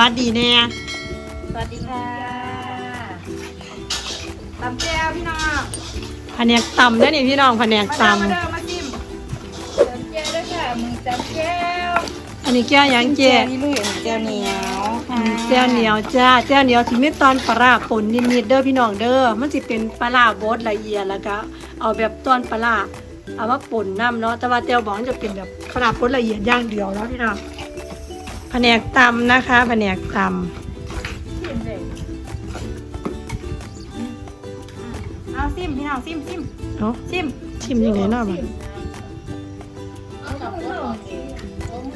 วัสดีแน่สวัสดีค่ะตำแก้วพี่น้องแผนกตำได้อนี่พี่น้องแผนกมาตเดิมมาเดิมมาจิ้มตำแก้วด้วยค่ะมือตำแก้วำอันนี้แก้วหยังเจ๊นี่ลุยแก้วเหนียวค่ะแก้วเหนียวจ้าแก้วเหนียวที่มีตอนปลาร้าป่นนิดๆเด้อพี่น้องเด้อมันสิเป็นปลาร้าบดละเอียดแล้วก็เอาแบบตอนปลาร้าเอามาป่นน้ำเนาะแต่ว่าแก้วบองจะเป็นแบบปลาร้าบดละเอียดอย่างเดียวเนาะพี่น้อง แผนกตำนะคะ แผนกตจิ้มเลยเอาซิมพี่น้องซิมซิมำเนาะซิมชิมยังไงเนาะบัด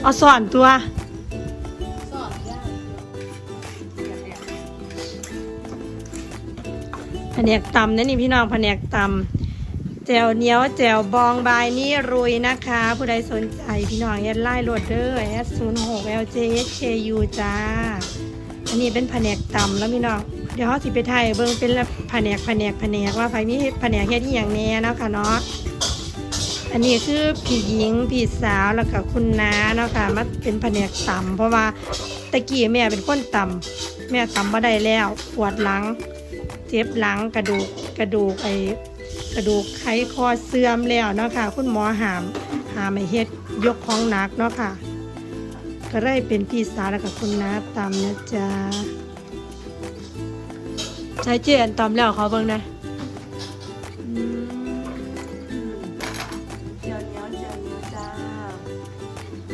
เอาส่วนตัวแผนกตำนั่นนี่พี่น้องแผนกตำ แจวเนี้ยวแจวบองบายนี่รุยนะคะ ผู้ใดสนใจพี่น้องแอดไลน์โหลดเดอร์แอดศูนย์หก LJHKU จ้า อันนี้เป็นแผนกตำแล้วพี่น้องเดี๋ยวเขาสิไปไทยเบิ่งเป็นแผนกแผนกแผนกว่าไฟมีแผนกเฮ็ดอย่างแน่นาะค่ะเนาะอันนี้คือพี่หญิงพี่สาวแล้วก็คุณน้าเนาะค่ะมาเป็นแผนกต่ำเพราะว่าตะกี้แม่เป็นคนต่ำแม่ต่ำมาได้แล้วปวดหลัง เจ็บหลังกระดูกกระดูกไอ กระดูกไขคอเสื่อมแล้วเนาะค่ะ คุณหมอหามหามให้เฮ็ดยกของหนักเนาะค่ะ ก็ได้เป็นพี่สาวแล้วกับคุณน้าตำนะจ๊ะใช้เจอันตำแล้วเขาเบิ่งนะอืมเจียวเหนียวเจียวเหนียวจ้า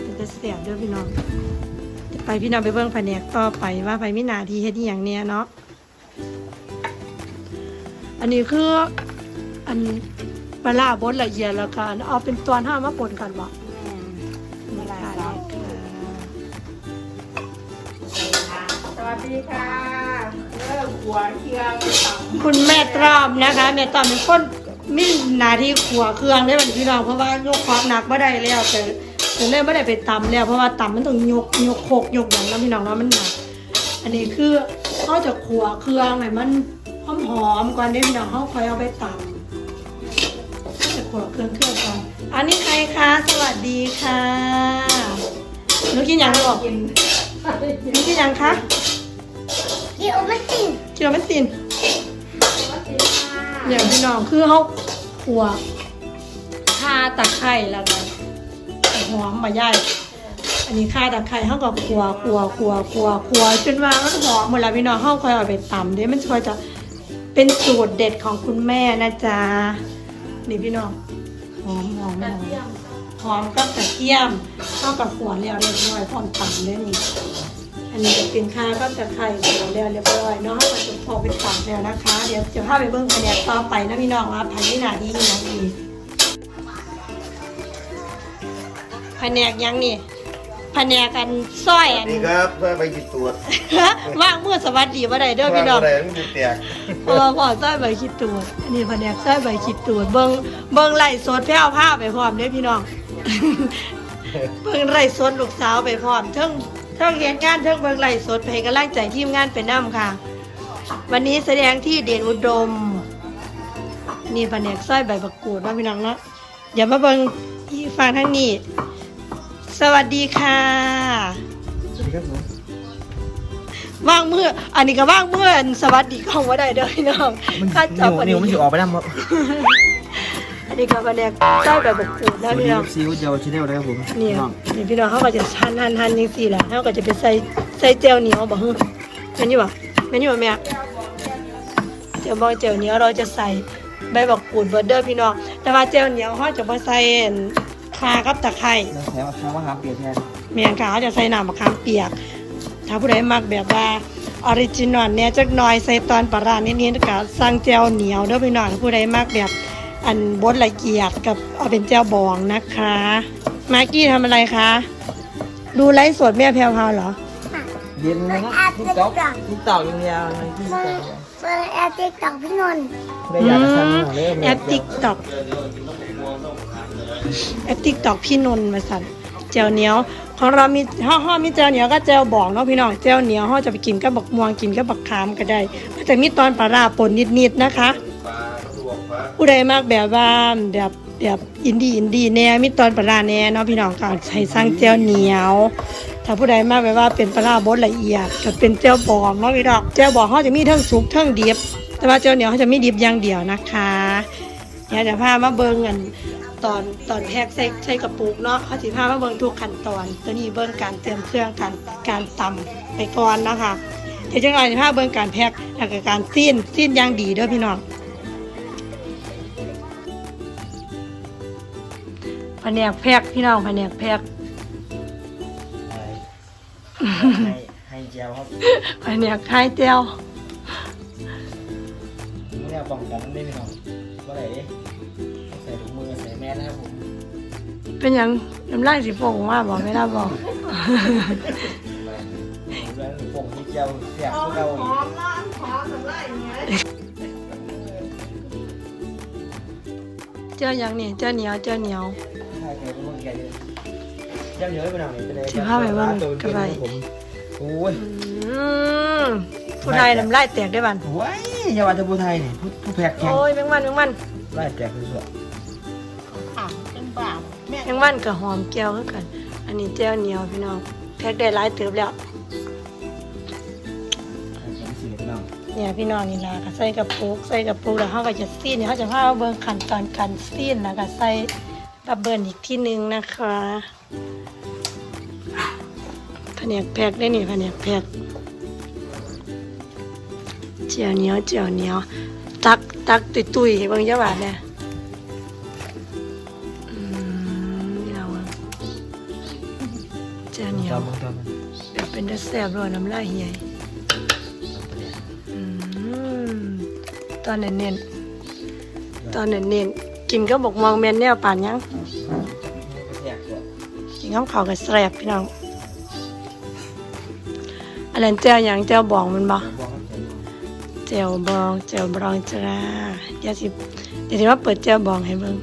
เป็นจะเสียบด้วยพี่น้องจะไปพี่น้องไปเบิ่งแผนกต่อไปว่าไปมินาทีเฮ็ดอหย่างเนี้ยเนาะอันนี้คือ อันปลาร้าบดละเอียดแล้วกันเอาเป็นตัวห้ามาปนกันบ่มีลายค่ะซอสสวัสดีค่ะเริ่มหัวเคียงต่ำคุณแม่ตรอมนะคะแม่ตรอมเป็นคนมีหนาที่ขัวเครื่องได้บัดพี่น้องเพราะว่ายกความหนักไม่ได้แล้วแต่แต่เลยไม่ได้ไปตำแล้วเพราะว่าตำมันต้องยกยกโคกยกอย่างนั้นพี่น้องเนาะมันหนักอันนี้คือเขาจะขัวเครื่องให้มันหอมหอมๆก่อนได้พี่น้องเขาค่อยเอาไปตำเขาจะขัวเครื่องเครื่องก่อนอันนี้ใครคะ สวัสดีค่ะหนูกินอย่างหรอกกินหนูกินอย่างคะกินโอมาตินกินแล้วไม่ตินสวัสดีค่ะเนี่ยพี่น้องคือเขาขัวข่าตะไคร้แล้วก็หอมมาย่ายอันนี้ข่าตะไคร้เขาก็ขัวขัวขัวขัวขัวจนว่ามันหอมหมดแล้วพี่น้องเขาค่อยเอาไปตำเดี๋ยวมันค่อยจะเป็นสูตรเด็ดของคุณแม่นะจ๊ะ นี่พี่น้องหอมหอมหอมหอมกับกระเทียมเข้ากับขัวแล้วเรียบร้อยพร้อมตำเลยนี่อันนี้จะเป็นข้าวก็จะไข่เขียวแล้วเรียบร้อยเนาะให้มันจะพอเป็นฝังแล้วนะคะ เดี๋ยวจะพาไปเบิ้งแผนกต่อไปนะพี่น้องว่าภายในหนาดีนี่นะอีกแผนกยังนี่ แผนกกันสร้อยอันนี่ครับเพื่อไปจิตตรวจว่างมือสวัสดีว่าใดเด้อพี่น้องอะไรมันจะแตกเออพอสร้อยใบคิดตูดอันนี้แผนกสร้อยใบคิดตูดเบิ้งเบิ้งไล่สดแพ้วผ้าไปพร้อมเด้อพี่น้องเบิ่งไล่สดลูกสาวไปพร้อมเทิงเทิงเรียนงานเทิงเบิ่งไล่สดไปให้กำลังใจทีมงานเป็นน้ำค่ะ วันนี้แสดงที่เด่นอุดมนี่แผนกสร้อยใบประกูดว่าพี่น้องเนาะอย่ามาเบิ่งที่ฟังทั้งนี้ สวัสดีค่ะ สวัสดีครับผมว่างมืออันนี้ก็ว่างมืออันสวัสดีของว่าได้เด้อพี่น้องข้าจับอันนินี้วมันสิออกไปแล้วมั้งอันนี้ก็แผนกสร้อยใบประกูดสนะวัสดีพี่คน้อรังบซีอิ๊วเจียวชาแนลนะครับผมนี่น้องนี่พี่น้องเขาก็จะหั่นหั่นหั่นยังสี่แหละเขาก็จะไปใส่ใส่เจลเหนียวบ่ฮึแม่นอยู่บ่แม่นอยู่บ่แม่เจลบองเจลเหนียวเราจะใส่ใบบักกูดเบอร์เดอร์พี่น้องแต่ว่าเจลเหนียวเขาจะมาใส่ คากับตะไคร้แล้วแถมน้ำมะขามเปียกแทนเมียนค่ะเขาจะใส่น้ำมะขามเปียก ถ้าผู้ใดมักแบบว่าออริจินอลเนี่ยจักหน่อยใส่ตอนปลาร้านิดๆก็สั่งเจลเหนียวเด้อพี่น้องผู้ใดมักแบบอันบดละเอียดกับเอาเป็นเจลบองนะคะ มากกี้ทำอะไรคะ ดูไลฟ์สดแม่แพรวพราวเหรอ เย็นเลยนะติ๊กต๊อกติ๊กต๊อกยาวๆเลยติ๊กเบอต๊อกร์เบอร์แอร์ติ๊กต็อกพี่นนท์ได้อยากจะสั่งหน่อยเลยแอปติ๊กต็อก แอปติ๊กตอกพี่นนท์มาสั่นเจลเหนียว ของเรามีห่อห่อมีเจลเหนียวก็เจลบองเนาะพี่น้องเจลเหนียวห่อจะไปกินกับบักม่วงกินกับบักขามก็ได้แต่มีตอนปลาราปนนิดๆนะคะผู้ใดมากแบบว่าแบบแบบอินดี้อินดี้แน่มีตอนปลาราแน่เนาะพี่น้องก็ใช้สั่งเจลเหนียว ถ้าผู้ใดมาแบบว่าเป็นปลาราบดละเอียดจะเป็นเจ้าบองเนาะพี่ดอกเจ้าบองเขาจะมีทั้งสุกทั้งดิบแต่ว่าเจ้าเหนียวเขาจะมีดิบอย่างเดียวนะคะเดี๋ยวจะพามาเบิ่งกัน ตอนตอนแพ็กใส่ใส่กระปุกเนาะเขาจะพามาเบิ่งทุกขั้นตอน ตัวนี้เบิ่งการเตรียมเครื่องการการตำไปก่อนเนาะคะเดี๋ยวจังหวะจะพาเบิ่งการแพ็กแล้วก็การซีนซีนอย่างดีเด้วยพี่น้องแผนกแพ็กพี่น้องแผนกแพ็กให้ให้เจียวครับแผนกคลายเจียวเนี่ยป้องกันได้ไหมครับว่าไหนใส่ถุ งมือใส่แมสนะครับผมเป็นหยังน้ำลายสีฟงว่าบอกไม่ได้บอกแล้วป่งที่เจียวเสียบหอพวมกเราหอมร้อนหอมสำไรอย่างเงี้ยเจ้าหยังนี่เจ้าเหนียวเจ้าเหนียว ใช่ครับพวกแกเลยเจียวเยอะไปหน่อยเป็นไรสิพาไปเบิ่งกระไร ผมโอ้ยอืมผู้ไทยน้ำลายแตกได้บันโอ้ยอยาว่าจะผู้ไทยนี่ผู้ผู้แพกแข็งโอ้ยแมงวันแมงวันไล่แตกสุด งวันกับหอมแก้วคือกัน อันนี้เจ้าเหนียวพี่น้องแพ็กได้หลายเติบแล้วๆแข็งสีน้องเนี่ยพี่น้องนี่ล่ะก็ใส่กระปุกใส่กระปุกแล้วเขาก็จะซีนเนี่ยเขาจะพามาเบิ่งขั้นตอนการซีนแล้วก็ใส่บับเบิ้ลอีกที่หนึ่งนะคะแผนกแพ็กได้นี่แผนกแพ็กเจียวเหนียวเจียวเหนียวตักตักตุยตุยๆเบิ่งเจ้าบาทเนี่ย จียวเหนียวแบบเป็นตะแซบร้อนน้ำลายใหญ่อืมตอนเน้นๆตอนเน้นๆกินก็บอกมองแมนแนวป่านยังกินข้าวขาวกับแซบพี่น้องอันนั้นเจ้าหยังเจ้าบองมันบ่บอกครับเจียวเจ้าบองเจ้าบองจ้าเดี๋ยวสิเดี๋ยวสิว่าเปิดเจ้าบองให้เบิ่ง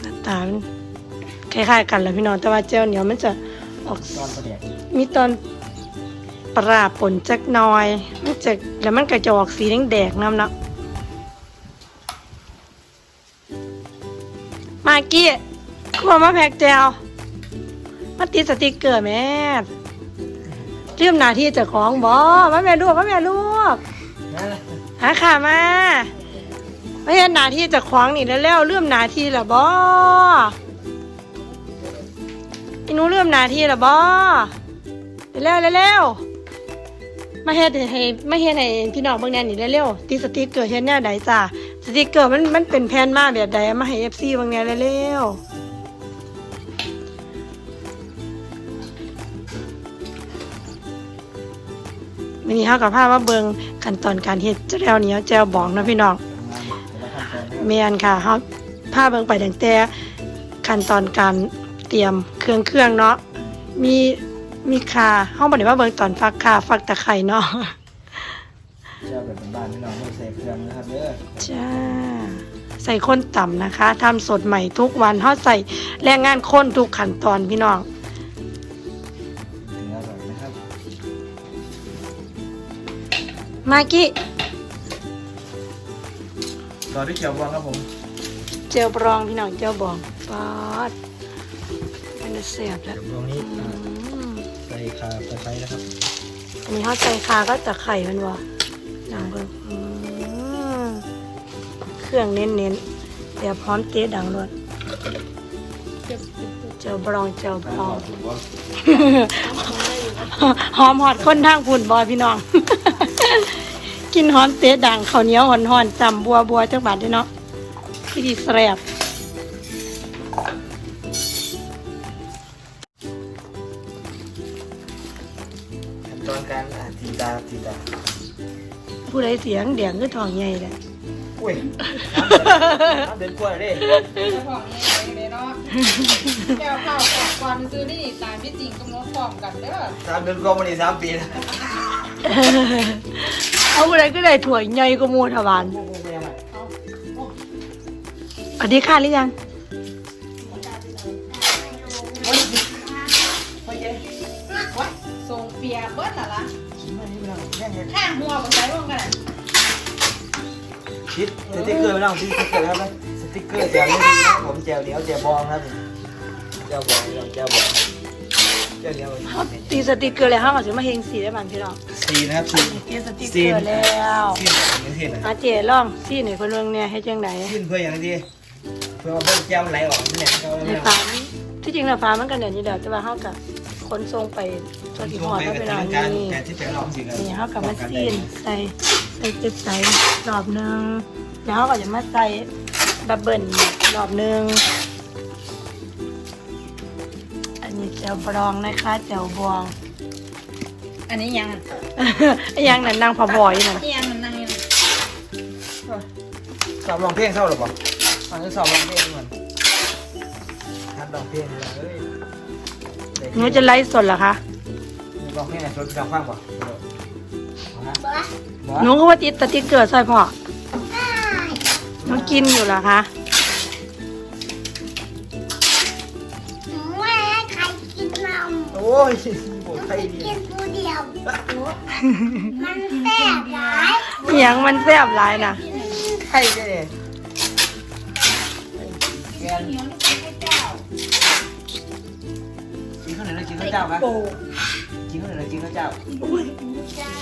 หน้าตามันคล้ายๆกันแหละพี่น้องแต่ว่าเจ้าเหนียวมันจะ อกตอนประเดี๋ยวมีตอนปลาป่นจักหน้อยมันจะแล้วมันก็จะออกสีแดงๆน้ำเนาะมากี้ครัวมาแพกแจวมาติดสติกเกอร์แม่เรื่องหน้าที่เจ้าของบอมาแม่ลูกมาแม่ลูกหละหาขามาไม่เห็นหน้าที่เจ้าของนี่แล้วแล้วเรื่องหน้าที่ละบอ อีหนูเรื่องหน้าที่ละบอเร็วๆเร็วๆมาเฮ็ดให้มาเฮ็ดให้พี่น้องเบิ่งแหน่นี่เร็วๆติดสติกเกอร์เฮ็ดแนวใดจ้าสติกเกอร์มันมันเป็นแผ่นมาแบบใดเอามาให้ FC เบิ่งแหน่เร็วๆวันนี้เฮากับพามาเบิ่งขั้นตอนการเฮ็ดแจ่วเหนียวแจ่วบองนะพี่น้องแม่นค่ะเฮาพาเบิ่งไปตั้งแต่ขั้นตอนการ เตรียมเครื่องเครื่องเนาะมีมีคาห้องบันไดว่าเบิ่งตอนฟักคาฟักตะไคร่เนาะเจ้าแบบบ้านพี่น้องไม่ใส่เครื่องนะครับเด้อจ้าใส่ข้นต่ำนะคะทำสดใหม่ทุกวันเฮาใส่แรงงานข้นทุกขั้นตอนพี่น้องถึงอร่อยนะครับมากี้ตอนที่เขียวบองครับผม เจลบรองพี่น้องเจลบองป๊อดมันจะ เสียบแล้วเดี๋ยวบองนี้อืมใส่ขาตะไคร้นะครับอันนี้เฮาใส่คาก็ตะไคร่มันบ่นางเบิ่งอืมเครื่องเน้นๆเดี๋ยวพร้อมเจ๊ดังรวดเจลบรองเจลบรองหอมหอดคนทางพุ่นบอยพี่น้อง กินหอมเตะดังข้าวเหนียวหอนหอนๆจำบัวบัวจักบาทเด้อเนาะที่ดีแสบ เสียงแดงคือทองใหญ่เลยอุ้ยน้ำเดินกล้วยเลยเจ้าของนี่เลยเนาะแก้วข้าวแกะก่อนซื้อนี่ตามที่จริงกำหนดพร้อมกันเด้อสามเดินกล้วยมาดีสามปีแล้วเอาผู้ใดก็ได้ถั่วยใหญ่กว่าหมูทวารพวกพวกแม่มาสวัสดีค่ะหรือยังส่งเปียเบิดน่ะล่ะมานี่พี่น้องแม่เห็นข้างหัวบ่ใส่ร่วมกันน่ะ ชิดสติ๊กเกอร์พี่น้องสติ๊กเกอร์ครับสติ๊กเกอร์แจวนี่ดีนะครับผมแจวเหนียวแจวบองครับแจวบองพี่น้องแจวบองเดี๋ยวเดี๋ยวเขาตีสติกเกอร์แล้วเขาก็จะมาเฮงสีได้บ้านพี่น้องสีนะครับสีตีสติกเกอร์แล้วสีแบบนี้สีนะอาเจลองสีหน่อยคนเมืองเนี่ยให้จังไหนสีเพื่ออย่างดีเพื่อว่าเบิ้ลแก้วไหลออกเนี่ยเขาในเนี่ยฟาร์มที่จริงแล้วฟาร์มมันกันเดี๋ยวนี้เดี๋ยวจะว่าเขากับขนส่งไป ตัวที่หอดแล้วไปนอนการนี่การที่จะลองสิครับนี่เขากับมาซีนใส่ใส่เจ็บใส่รอบหนึงแล้วเขาก็จะมาใส่ดับเบิลรอบหนึงอันนี้แจวบรองนะคะแจวบอง อันนี้ยังยังนั่นนางพอบอยนั่นยังมันนั่งสอบลองเพลงเศร้าหรือเปล่าตอนนี้สอบลองเพลงเหมือนฮัดลองเพลงเลยหนูจะไล่สดเหรอคะ ลองเพลงไหนชวนพี่น้องฟังป่ะบอสหนูก็ว่าติดสติกเกอร์ใส่พอหนูกินอยู่เหรอคะหนูไม่ให้ใครกินนมโอ้ยโหใครดีกินผู้เดียว มันแซ่บหลายอหยังมันแซ่บหลายนะใครเนี่ยแกนกินข้าวเหนียวหรือกินข้าวเจ้าครับ กินข้าวเหนียวหรือกินข้าวเจ้าเจ้า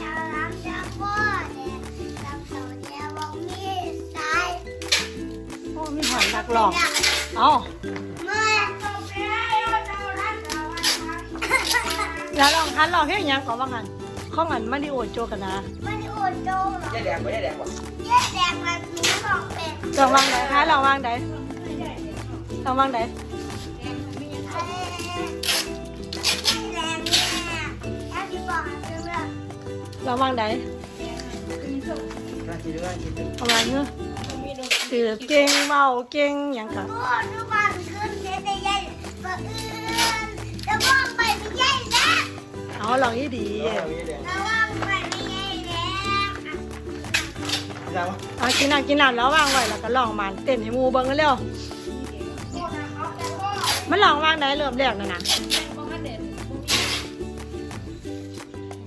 จะรับจะพ่อเนี่ยรับเขาจะบอกมีสายโอ้มีหอยนักหลอกเอ้าเมื่อกี้เราจะรับเราแล้วลองทันลองให้ยังก่อนว่างันข้องอันมาริโอดโจกันนะมันโอดโจหรอแย่แดงไปแย่แดงป่ะเย้แดงมันหนูบอกเป็นลองวางไหนคะลองวางไหน ลองวางไหนเอ่อแรงเนี่ยแล้วที่บอกคือเรื่องลองวางไหนน่ากินด้วยน่ากินด้วยเอาวางเนื้อะสืบเก่งเมาเก่งหยังกะโอ้ทุกวันขึ้นเจ๊ได้ยัยบังเอิญจะว่างไปไม่ยัยนะเอาลองยี่ดีเอาแย่แดงจะว่างไปไม่ยัยแล้วจังวะเอากินน้ำกินน้ำแล้ววางไว้แล้วก็ลองมันเต้นให้หมูเบิ้งกันเร็ว มันลองวางไหนเริ่มแรกนะนะ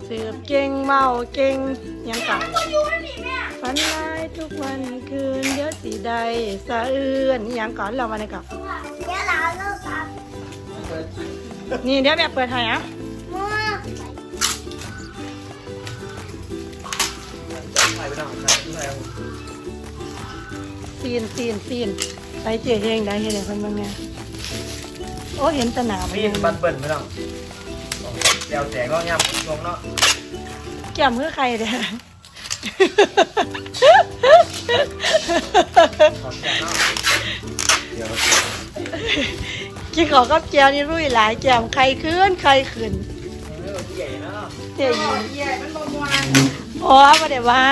สืบเก่งเมาเก่งยังกะอยู่นั่นนี่แม่ฝันร้ายทุกวันคืนเดี๋ยวสีใดสะอื้นย่างก่อนเราวันนี้ก่อนเดี๋ยวเราเลิกครับนี่เดี๋ยวแบบเปิดให้อะซีนซีนซีนไปเจ๊เฮงได้เห็นไหมเพิ่นบ้างเนี่ย โอ้เห็นแตหนามีนบันเบิ่นไปหน่อยเดี๋ยวแจกก็ย่ำลงเนาะแก้มเพื่อใครเด้อขอบใจเนาะเดี๋ยวกินขอกับแจวนี่รุ่ยหลายแก้มใครขึ้นใครขึ้นเรื่องใหญ่เนาะเจ๊โอ้ยิงยใหญ่มันบ่มวนอ๋อมาเดี๋ยวว่า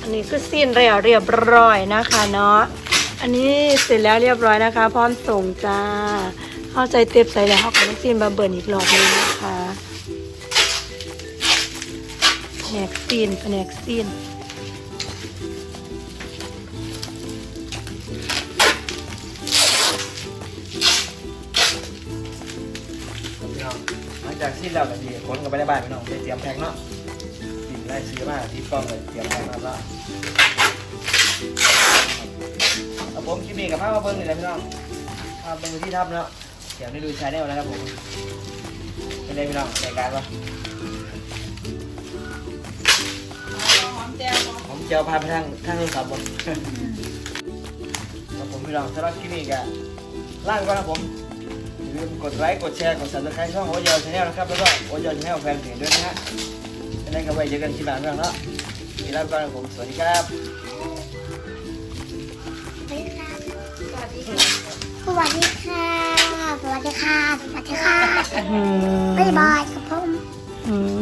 อันนี้คือซีนเรียบเรียบร้อยนะคะเนาะ อันนี้เสร็จแล้วเรียบร้อยนะคะ พร้อมส่งจ้า เข้าใจเต็บใส่แล้วเขาก็ต้องซีนมาเบิร์นอีกรอบนึงนะคะแผนกซีนแผนกซีนพี่น้องหลังจากสิ้นแล้วก็ดีขนกันไปในบ้านพี่น้องไปเตรียมแพ็คเนาะกินไล่ซื้อมาที่กล้องเลยเตรียมแพ็คมาแล้ว เอาผมคิดมีกับภาพมาเบิ้งนี่แหละพี่น้องภาพเบิ้งที่ทับเนาะเดี๋ยวได้ดูชาแนลนะครับผมเป็นไงพี่น้องรายการวะหอมแจ่วบ่ผมจะเอาพาไปทางทางโทรศัพท์บ่ครับผมพี่น้องสำหรับคลิปนี้ก็ล่างก่อนนะผมอย่าลืมกดไลค์กดแชร์กด subscribe ช่องโอเยอชาแนลนะครับแล้วก็โอเยอชาแนลแฟนเพจด้วยนะฮะเป็นไงกันไว้เจอกันที่บ้านพี่น้องเนาะทีลาไปก่อนครับผมสวัสดีครับ สวัสดีค่ะ สวัสดีค่ะ สวัสดีค่ะบ๊ายบายครับผม อืม